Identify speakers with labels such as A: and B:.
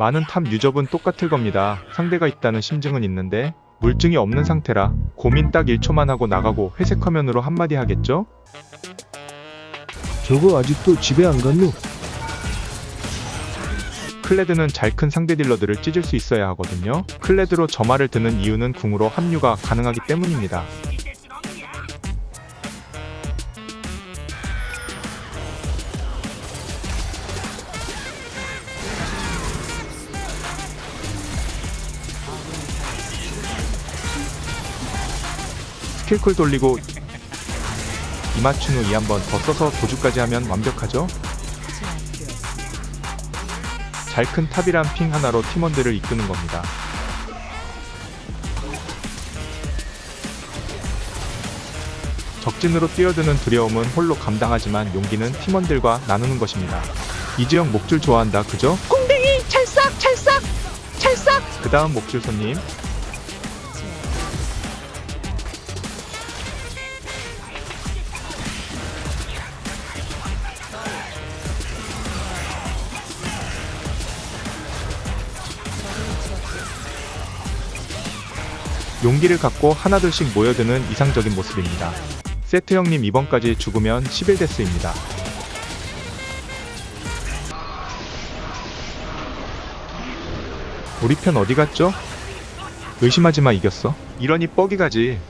A: 많은 탑 유저분 똑같을 겁니다. 상대가 있다는 심증은 있는데 물증이 없는 상태라 고민 딱 1초만 하고 나가고 회색 화면으로 한마디 하겠죠?
B: 저거 아직도 집에 안 갔노?
A: 클레드는 잘 큰 상대 딜러들을 찢을 수 있어야 하거든요. 클레드로 점화를 드는 이유는 궁으로 합류가 가능하기 때문입니다. 스킬쿨 돌리고 이 맞춘 후이 한번 더 써서 도주까지 하면 완벽하죠? 잘 큰 탑이란 핑 하나로 팀원들을 이끄는 겁니다. 적진으로 뛰어드는 두려움은 홀로 감당하지만 용기는 팀원들과 나누는 것입니다. 이지영 목줄 좋아한다, 그죠?
C: 꽁댕이 찰싹 찰싹 찰싹
A: 그 다음 목줄 손님. 용기를 갖고 하나둘씩 모여드는 이상적인 모습입니다. 세트 형님 이번까지 죽으면 11데스입니다. 우리 편 어디 갔죠? 의심하지 마 이겼어. 이러니 뻑이 가지.